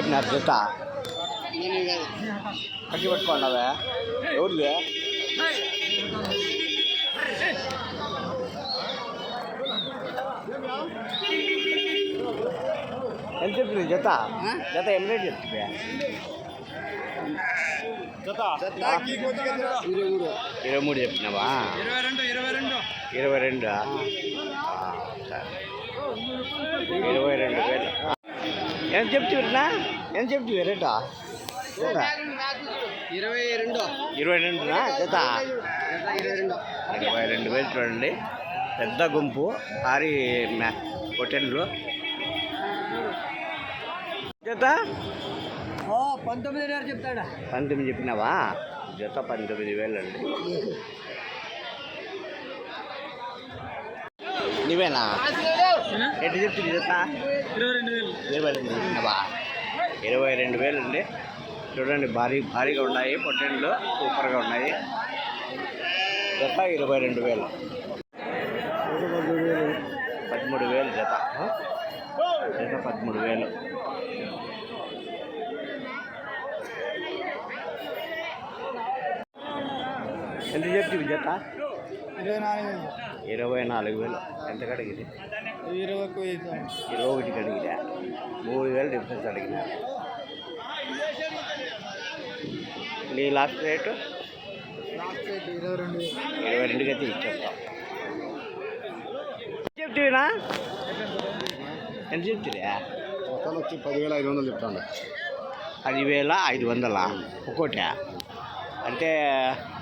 ఏం చెప్పినారు జత కట్టి పట్టుకోండి ఎవరిది? ఎంత చెప్తుంది జత? జత ఎన్ని రేట్ చెప్తుంది ఇరవై మూడు. చెప్పినావా? ఇరవై రెండు ఇరవై రెండు. ఇరవై రెండు. ఇరవై రెండు వేలు. ఎంత చెప్తున్నా ఎంత చెప్తుంది రేటా? ఇరవై రెండు. ఇరవై రెండునా? జత? ఇరవై రెండు వేలు చూడండి. పెద్ద గుంపు. భారీ హోటళ్ళు జత? పంతొమ్మిది చెప్తాడా? పంతొమ్మిది చెప్పినావా? జత పంతొమ్మిది వేలు అండి నీవేనా? ఎటు చెప్తుంది జత ఇరవై రెండు వేలు. ఇరవై రెండు చెప్పినావా ఇరవై రెండు వేలు అండి చూడండి భారీ భారీగా ఉన్నాయి. పొట్టెళ్ళు సూపర్గా ఉన్నాయి. జత ఇరవై రెండు వేలు. పదమూడు వేలు జత. జత పదమూడు వేలు. ఎంత చెప్తుంది జత? ఇరవై నాలుగు ఇరవై నాలుగు వేలు. ఎంత కడిగింది? ఇరవై ఇరవై ఒకటి మూడు వేలు డిఫరెన్స్ అడిగినా? నీ లాస్ట్ రేటు? ఇరవై రెండు ఇరవై రెండుకి అయితే ఇచ్చేస్తాం చెప్తున్నా ఎంత చెప్తున్నా మొత్తం వచ్చి పదివేల ఐదు వందలు చెప్తాను పదివేల ఐదు వందల? ఒక్కోట? అంటే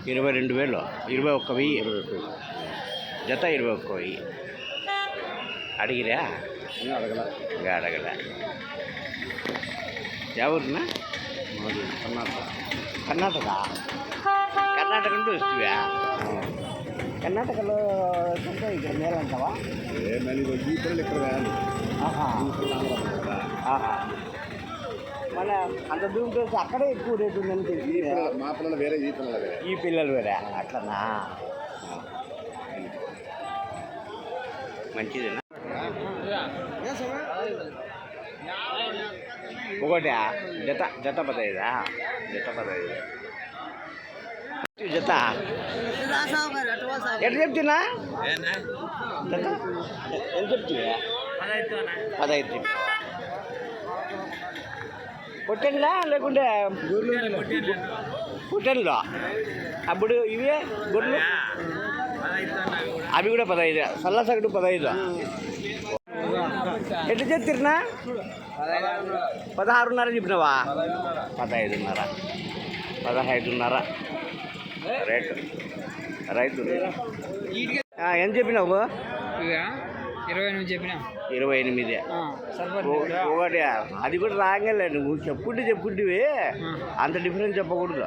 ఇరవై రెండు వేలు. ఇరవై ఒక్క వెయ్యి. జత ఇరవై ఒక్క వెయ్యి. అడిగిరా? అడగల. ఇంకా అడగలే. ఎవరున్నా కర్ణాటక. కర్ణాటక కర్ణాటక నుండి వస్తువా? కర్ణాటకలో కంటే ఇక్కడ మేలంటావా ఏ పిల్లలు ఇక్కడ మన అంత దూరం చూసి అక్కడే ఎక్కువ రేటు ఉందని తెలిసి మా పిల్లలు వేరే ఈ పిల్లలు వేరే ఈ పిల్లలు వేరే అట్లనా మంచిదేనా ఒకటి జత జత పదైదా జత పదైదు జత ఎట్లా చెప్తున్నా జత ఎంత చెప్తున్నా పదహైదు చెప్తా పొట్టెన్లా లేకుంటే పొట్టెన్లో అప్పుడు ఇవే గొడ్లు అవి కూడా పదహైదు సల్ల సగటు పదహైదు ఎట్లా చెప్తున్నా పదహారున్నర చెప్పినావా? పదహైదున్నర. పదహైదున్నర. రేటు. రైతు. ఎంత చెప్పినావు ఇరవై ఎనిమిది చెప్పినా. ఇరవై ఎనిమిది. ఒకటి అది కూడా రాగలే నువ్వు చెప్పుకుంటే చెప్పుకుంటే అంత డిఫరెన్స్ చెప్పకూడదు.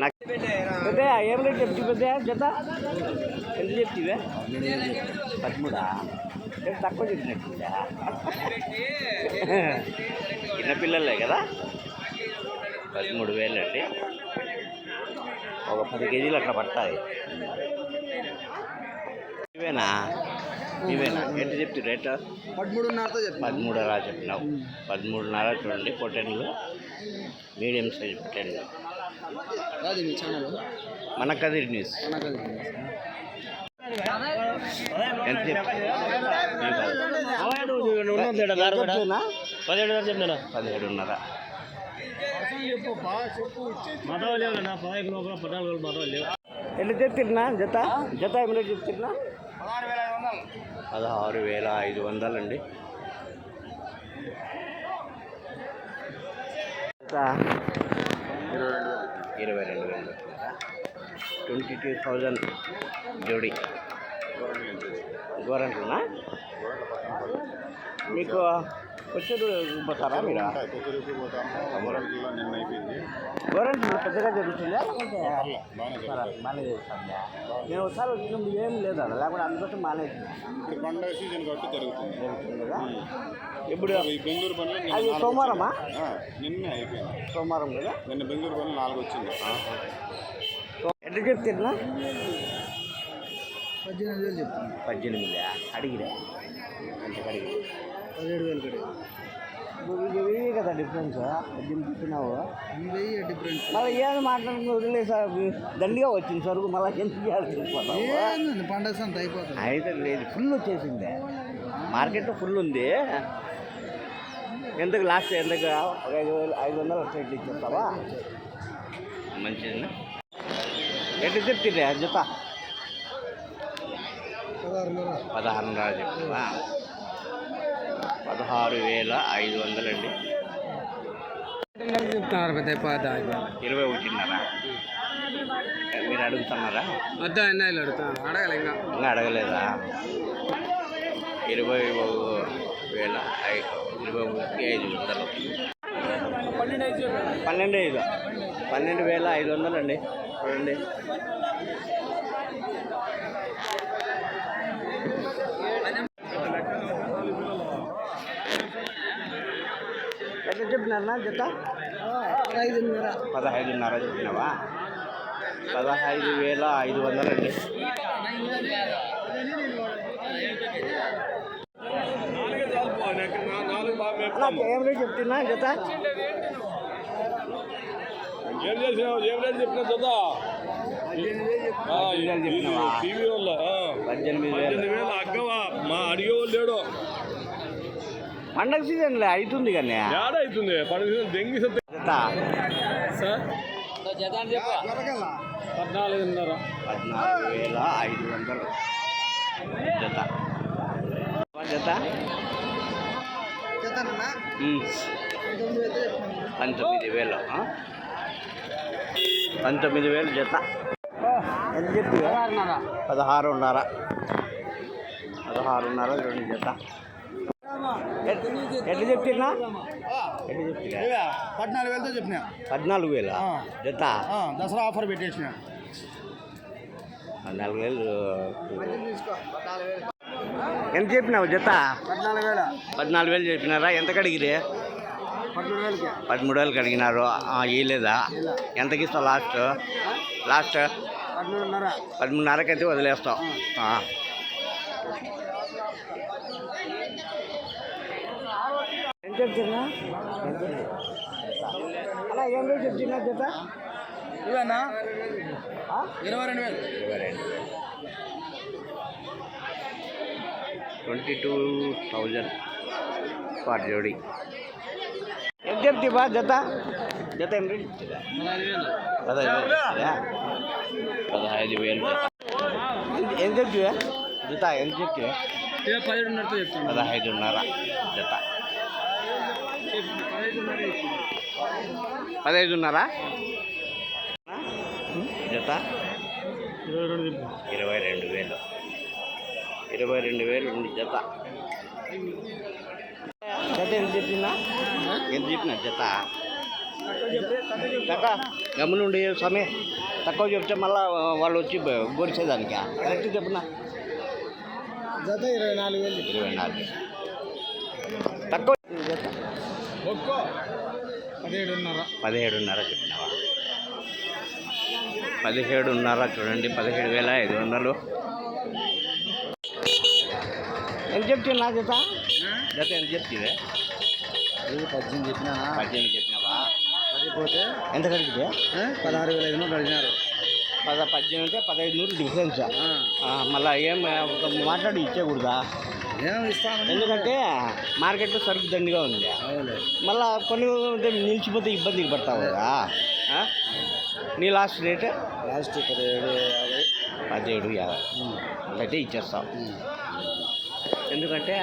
నాకు పెద్ద ఏం రేట్ చెప్తే పెద్ద జత? ఎంత చెప్తివే? పదమూడా? రేపు తక్కువ చెప్పినట్టుందా చిన్నపిల్లలే కదా? పదమూడు వేలు అండి. ఒక పది కేజీలు అట్లా పడతాయి. ఇవేనా? ఇవేనా? ఎంత చెప్తే రేట్? పదమూడున్నరతో చెప్పిన పదమూడున్నర చెప్పినావు పదమూడున్నర చూడండి పొట్టెన్లు మీడియం సైజ్ పొట్టెన్లు అది మీ ఛానల్ మన కదిరి న్యూస్. ఎంత పదిహేడు చెప్పినా పదిహేడున్నర ఎట్లా చెప్తున్నా జత? జత ఏమైనా చెప్తున్నా పదహారు వేల ఐదు వందలు అండి ఇరవై రెండు ఇరవై రెండు వేలు ట్వంటీ టూ థౌజండ్ జోడి. గోరంట్లనా? మీకు వచ్చేది పోతారా మీరు? పోతాము అమరావతిలో నిన్న అయిపోయింది గోరంట్లు పెద్దగా జరుగుతుందా? బాగానే జరుగుతుందా నేను ఒకసారి వచ్చినప్పుడు ఏం లేదా లేకుండా అందుకోసం మానేసింది ఇప్పుడు సీజన్ కాబట్టి జరుగుతుంది కదా ఇప్పుడు బెంగళూరు పనులు నిన్న అది సోమవారమా? నిన్నే అయిపోయింది. సోమవారం కదా? నిన్న బెంగళూరు పనులు నాలుగు వచ్చింది. ఎట్లా చెప్తున్నా పద్దెనిమిది వేలు చెప్తాను పద్దెనిమిది అడిగిరా? ఎంత అడిగి పదిహేడు వేలు కడే వెయ్యి కదా డిఫరెన్స్ పద్దెనిమిది చెప్పినావు వెయ్యి డిఫరెన్స్ మళ్ళీ ఏం మాట్లాడుకుని వదిలేసా దండిగా వచ్చింది సరుకు? మళ్ళీ ఎందుకు చేయాలనుకుంటున్నావు ఏంది పండగ సంత అయిపోతుంది. అయితే లేదు ఫుల్ వచ్చేసింది. మార్కెట్ ఫుల్ ఉంది. ఎందుకు లాస్ట్ ఎందుకు ఒక ఐదు వేలు ఐదు వందలు వచ్చేట్లు ఇచ్చేస్తావా? మంచిది ఎట్లా చెప్తుండే జత? పదహారున్నర చెప్తావా పదహారు వేల ఐదు వందలండి. ఇరవై ఒకటిన్నర. మీరు అడుగుతున్నారా? వద్ద ఎన్నైలు అడుగుతాను అడగలే ఇంకా. ఇంకా అడగలేదా? ఇరవై వేల ఐ- ఇరవై ఒకటి ఐదు వందలు. పన్నెండు ఐదు పన్నెండు వేల ఐదు వందలు అండి చూడండి. ఎంత చెప్పినా జత? ఐదున్నర పదహైదున్నర చెప్పినావా? పదహైదు వేల ఐదు వందలండి ఏం రేట్ చెప్తున్నా జత. ఏం చేసినావు? ఏం రేటు చెప్పినా చదువు పద్దెనిమిది వేలు అగ్గవా? మా అడిగే వాళ్ళు లేడు. పండగ సీజన్లే అవుతుంది కానీ. ఏడా అవుతుంది పండుగ దెంగి జత. సార్? పద్నాలుగున్నర. పద్నాలుగు వేల ఐదు వందలు. జత. జత. పంతొమ్మిది వేలు ఆ? పంతొమ్మిది వేలు జత. ఎంత చెప్పి పదహారున్నర. పదహారున్నర రెండు జత. ఎట్లా చెప్తున్నా ఎట్లా చెప్తున్నా పద్నాలుగు వేలతో చెప్పిన. పద్నాలుగు వేల. జత? దసరా ఆఫర్ పెట్టేసిన. పద్నాలుగు వేలు. ఎంత చెప్పినావు జత? పద్నాలుగు వేల. పద్నాలుగు వేలు చెప్పినారా? ఎంత కడిగిరే పదమూడు వేలకి. పదమూడు వేలు కడిగినారు. ఆ, ఇయ్యలేదా ఎంతకి ఇస్తావు లాస్ట్? లాస్ట్? పదమూడున్నర పదమూడున్నరకైతే వదిలేస్తాం ఆ. ఎంత చెప్తున్నా అలా ఏం రేట్ చెప్తున్నా జత? ఇవేనా? ఇరవై రెండు వేలు. ఇరవై రెండు. ట్వంటీ టూ థౌజండ్ ఫర్ జోడి. ఎంత చెప్తావా జత? జత ఏం రేట్? పదహైదు వేలు? పదహైదు వేలు. ఎంత చెప్తావా జత ఎంత చెప్తావా ఇవే పదిహేడున్నరతో చెప్తాను పదహైదున్నర జత. పదహైదున్నర? జత? ఇరవై రెండు ఇరవై రెండు వేలు. ఇరవై రెండు వేలు ఉంది జత. జత ఎంత చెప్పినా? ఎంత చెప్పిన జత? తక్కువ గమనుండి సమయం తక్కువ చెప్తే మళ్ళా వాళ్ళు వచ్చి గొరిచేదానికి ఎంత చెప్పిన? జత ఇరవై నాలుగు వేలు ఇరవై నాలుగు తక్కువ జత ఒక్కో పదిహేడున్నర. పదిహేడున్నర చెప్పినావా? పదిహేడున్నర చూడండి పదిహేడు వేల ఐదు వందలు ఎంత చెప్తున్నా జత? జత ఎంత చెప్తే పద్దెనిమిది చెప్పినా పద్దెనిమిది చెప్పినావా? పదిపోతే ఎంత కడిగితే పదహారు వేల ఐదు వందలు అడిగినారు పద పద్దెనిమిది అంటే పదహైదు నూరు డిఫరెన్స్ మళ్ళీ ఏం ఒక మాట్లాడి ఇచ్చేకూడదా ఎందుకంటే మార్కెట్లో సరుకు దండిగా ఉంది. మళ్ళా కొన్ని నిలిచిపోతే ఇబ్బందికి పడతావు కదా? నీ లాస్ట్ రేట్ లాస్ట్ పదిహేడు యాభై. పదిహేడు యాభై. అయితే ఇచ్చేస్తాం ఎందుకంటే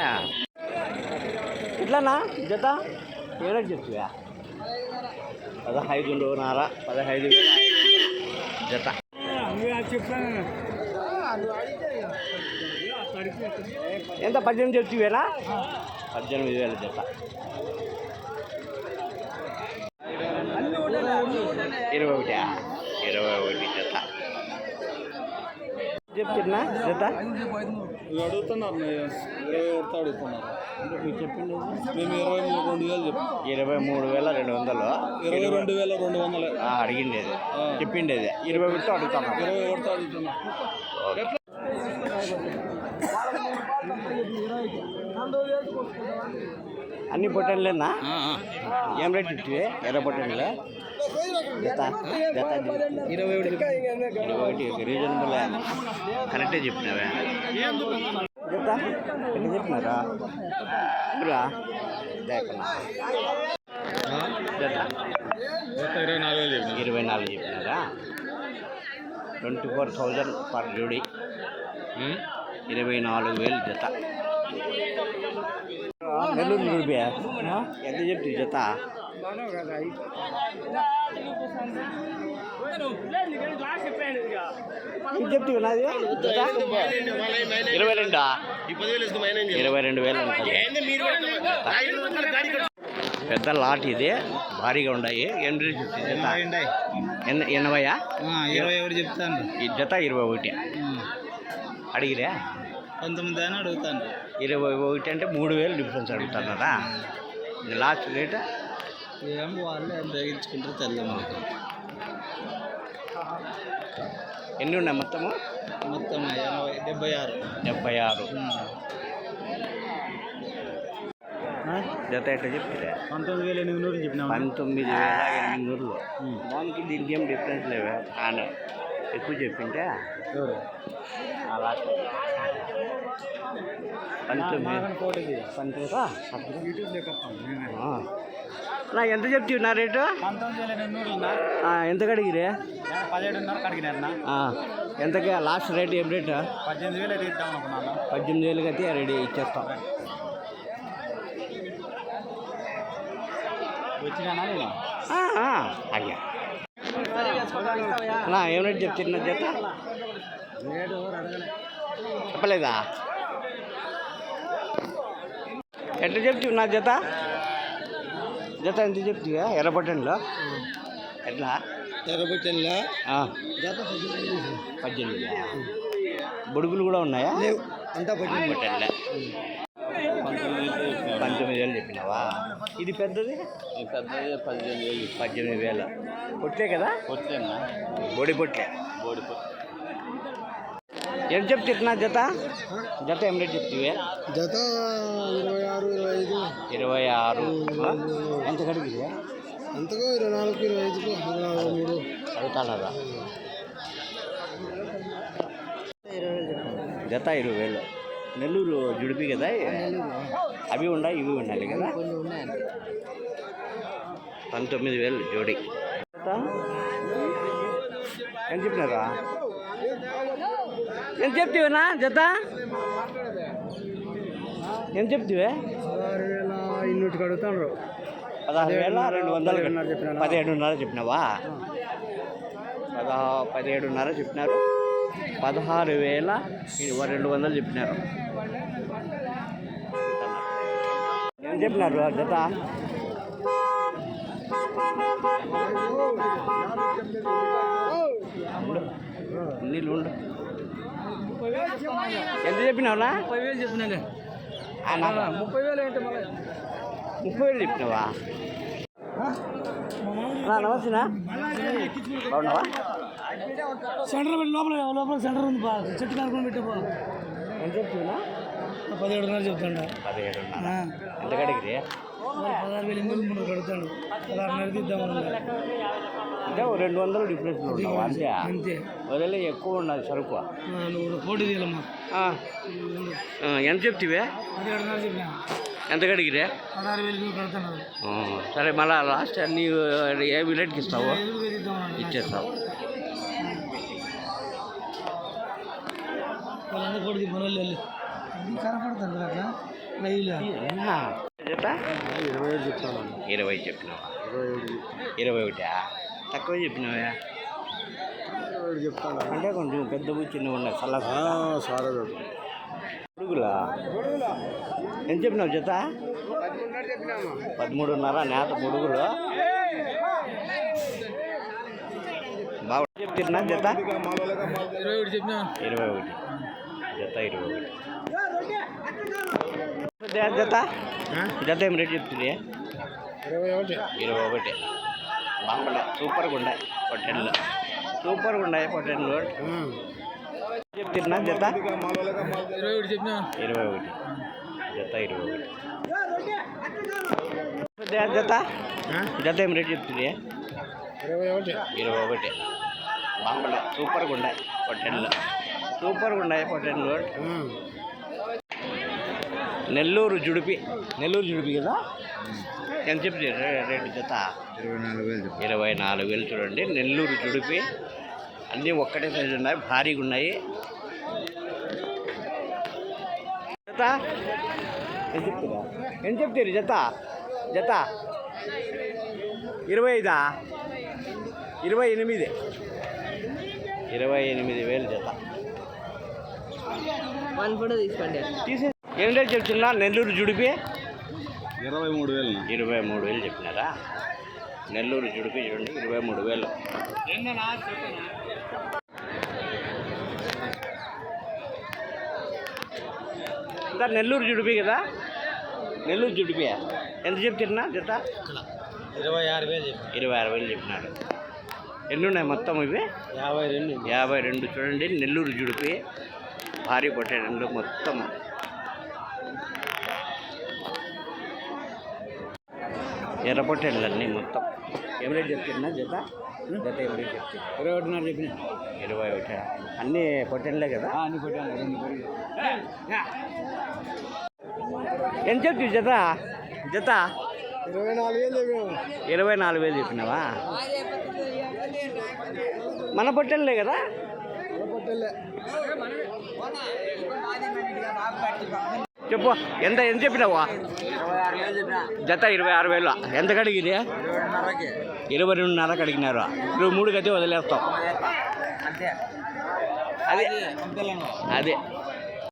ఇట్లానా జత? ఏదో పదహైదున్నర పదహైదు ఐదు వందలు. జత. చెప్పాను ఎంత పద్దెనిమిది చెప్తువేనా పద్దెనిమిది వేల జత ఇరవై ఒకటి ఇరవై ఒకటి. చెప్తున్నా జత. అడుగుతున్నారు ఇరవై ఒకటి అడుగుతున్నారు. మీరు చెప్పింది మేము ఇరవై మూడు రెండు వేలు చెప్పాం. ఇరవై మూడు వేల రెండు వందలు. ఇరవై రెండు వేల రెండు వందలే. అడిగిండేది. చెప్పిండేది. ఇరవై ఒకటి అడుగుతాను ఇరవై ఒకటి అడుగుతున్నాం. అన్ని పొట్టన్లేనా ఏం రేట్ ఇచ్చివి ఎర్ర పొట్టన్లు జత జత ఇరవై ఒకటి రీజనబుల్ కరెక్టే చెప్పినావే. జత చెప్పినారా? జత. నాలుగు ఇరవై నాలుగు చెప్పినారా? ట్వంటీ ఫోర్ థౌజండ్ పర్ జోడి. ఇరవై నాలుగు వేలు జత. నెల్లూరు రూపాయ ఎంత చెప్తుంది జత? నాది? జత ఇరవై రెండా? ఇరవై రెండు వేలు. పెద్ద లాట్ ఇది భారీగా ఉన్నాయి ఎన్ని ఎనభయా? ఇరవై ఒకటి చెప్తాను ఈ జత ఇరవై ఒకటి. అడిగిరా? పంతొమ్మిది అని అడుగుతాను ఇరవై ఒకటి అంటే మూడు వేలు డిఫరెన్స్ అడుగుతున్నారా లాస్ట్ రేట్ ఏం వాళ్ళు ఏం మనకు. ఎన్ని ఉన్నాయి మొత్తము? మొత్తం ఎనభై డెబ్బై ఆరు. డెబ్బై ఆరు. జత ఎట్లా చెప్తారా పంతొమ్మిది వేల ఎనిమిది నూరు చెప్పినాము పంతొమ్మిది వేల ఎనిమిది నూరులు. దానికి దీనికి ఏం డిఫరెన్స్ లేవే? కానీ ఎక్కువ చెప్పింటే? అలా. పంతొమ్మిది పంతొమ్మిది. నా ఎంత చెప్తున్నా రేటు? పంతొమ్మిది ఎంత కడిగిరే? ఎంతకి? లాస్ట్ రేట్ ఏం రేటు? పద్దెనిమిది వేలు అయితే పద్దెనిమిది వేలకి అయితే రెడీ ఇచ్చేస్తాం అయ్యా నా ఏం రేట్ చెప్తున్నా చేత చెప్పలేదా? ఎట్లా ఉన్నా చేత జత జత ఎంత చెప్తావా? ఎర్రపట్టణంలో ఎట్లా? ఎర్రబెట్టెల్లా ఆ, పద్దెనిమిది. బుడుగులు కూడా ఉన్నాయా? లేవు. అంతా పద్దెనిమిది. పట్టణంలో పంతొమ్మిది వేలు చెప్పినావా? ఇది పెద్దది? పెద్దది పదిహేను వేలు పద్దెనిమిది వేలు. పొట్లే కదా? వచ్చేనా బోడి పొట్లే. బోడి ఏం చెప్తున్నా జత? జత ఏం రేట్ చెప్తివే? జత ఇరవై ఆరు ఇరవై ఐదు ఇరవై ఆరు? ఎంత కడిగిది అంతకు ఇరవై నాలుగు ఇరవై ఐదుకు ఇరవై నాలుగు మూడు అడుగుతానరా జత ఇరవై వేలు నెల్లూరు జుడిపి కదా? అవి ఉన్నాయి ఇవి ఉండాలి కదా? పంతొమ్మిది వేలు జోడి? ఎంత చెప్పినారా? ఎంత చెప్తివేనా జత? ఎంత చెప్తివే? ఆరు వేల ఇన్నూటికి పదహారు వేల రెండు వందలు పదిహేడున్నర చెప్పినావా? పదా పదిహేడున్నర చెప్పినారు. పదహారు వేల రెండు వందలు చెప్పినారు. ఏం చెప్పినారు జత. నీళ్ళు ఉండు. ఎంత చెప్పినావునా? ముప్పై వేలు నాకు ముప్పై వేలు ఏంటి మళ్ళీ? ముప్పై వేలు చెప్పినావా నా నమస్తేనా? బాగున్నావా? సెంటర్ పెట్టి లోపల లోపల సెంటర్ ఉంది బా చెట్టు కనుక్కొని పెట్టు ఎంత చెప్తున్నా పదిహేడున్నర చెప్తాడు. పదిహేడున్నర. ఎంత కడిగిరి? పదహారు వేలు ఎనిమిది మూడు కడుగుతాడు పదహారున్నర తీద్దామని అంటే ఓ రెండు వందలు డిఫరెన్స్ ఉన్నావా అంతే అంతే వదిలే ఎక్కువ ఉన్నది సరుకు నువ్వు పోటీ తీయాలమ్మా ఆ. ఆ, ఎంత చెప్తివే పదిహేడున్నర చెప్పినా ఎంత కడిగిరే పదహారు వేలు ఎనిమిది కడుతున్నాడు ఆ, సరే మళ్ళా లాస్ట్ నీ ఏ విలేట్కి ఇస్తావు ఎదురు తీద్దామని ఇచ్చేస్తావు వాళ్ళందరూ పోటీ మనోళ్ళు వెళ్ళి కనపడుతుంది అట్లా లైవ్లో జత ఇరవై ఐదు చెప్తాను ఇరవై చెప్పినావా? ఇరవై ఒకటా? తక్కువ చెప్పినావా? చెప్తాను అంటే కొంచెం పెద్దవి చిన్నవి ఉన్నాయి చల్ల సారా పురుగులా ఎంత చెప్పినావు జత? పదమూడున్నర నేత పొడుగులు బాగా చెప్తున్నా జత? ఇరవై ఒకటి చెప్పినా? ఇరవై ఒకటి. జత ఇరవై ఒకటి. జత- జత ఏం రేట్ చెప్తుంది? ఇరవై ఒకటి. ఇరవై ఒకటి. బాగుండే. సూపర్గా ఉండే పొట్టెన్లు సూపర్గా ఉన్నాయి పొట్టెన్లు చెప్తున్నా జత? ఇరవై ఒకటి చెప్పినా? ఇరవై ఒకటి. జత ఇరవై ఒకటి. జత? జత ఏం రేట్ చెప్తుంది? ఇరవై ఒకటి. ఇరవై ఒకటి. బాగున్నాయి సూపర్గా ఉన్నాయి పొట్టెన్లు సూపర్గా ఉన్నాయి పొట్టెన్లు నెల్లూరు జుడిపి నెల్లూరు జుడిపి కదా? ఎంత చెప్తే రేటు జత? ఇరవై నాలుగు వేలు ఇరవై నాలుగు వేలు చూడండి నెల్లూరు జుడిపి. అన్నీ ఒక్కటే సైజు ఉన్నాయి భారీగా ఉన్నాయి. జత? ఎంత చెప్తారా? ఎంత చెప్తారు జత? జత? ఇరవై ఐదా? ఇరవై ఎనిమిది. ఇరవై ఎనిమిది వేలు జత. వన్ ఫోటో తీసుకోండి. తీసే ఏం రేటు చెప్తున్నా? నెల్లూరు జుడిపి? ఇరవై మూడు వేలు ఇరవై మూడు వేలు చెప్పినారా? నెల్లూరు జుడిపి చూడండి ఇరవై మూడు వేలు. ఇంకా నెల్లూరు జుడిపి కదా? నెల్లూరు జుడిపి. ఎంత చెప్తున్నా జత? ఇరవై ఆరు వేలు ఇరవై ఆరు వేలు చెప్పినారు. ఎన్ని ఉన్నాయి మొత్తం ఇవి? యాభై రెండు. యాభై రెండు చూడండి నెల్లూరు జుడిపి. భారీ పొట్టేళ్ళు మొత్తం ఎర్ర పొట్టేళ్ళు అన్నీ మొత్తం. ఏం రేట్ చెప్తున్నా జత? జత ఏం రేట్ చెప్తుంది ఇరవై ఒకటిన్నర చెప్పిన? ఇరవై ఒకటి. అన్నీ పొట్టేళ్ళే కదా? అన్ని రెండు ఎంత చెప్తుంది జత? జత? ఇరవై నాలుగు వేలు చెప్పినాము ఇరవై నాలుగు వేలు చెప్పినావా? మన పొట్టేళ్ళే కదా? చెప్పు ఎంత ఎంత చెప్పినావా? జత ఇరవై ఆరు వేలు. ఎంత ఇరవైన్నరకి ఇరవై రెండున్నర కడిగినారు ఇరవై మూడు గతి వదిలేస్తాం అంతే. అదే అదే.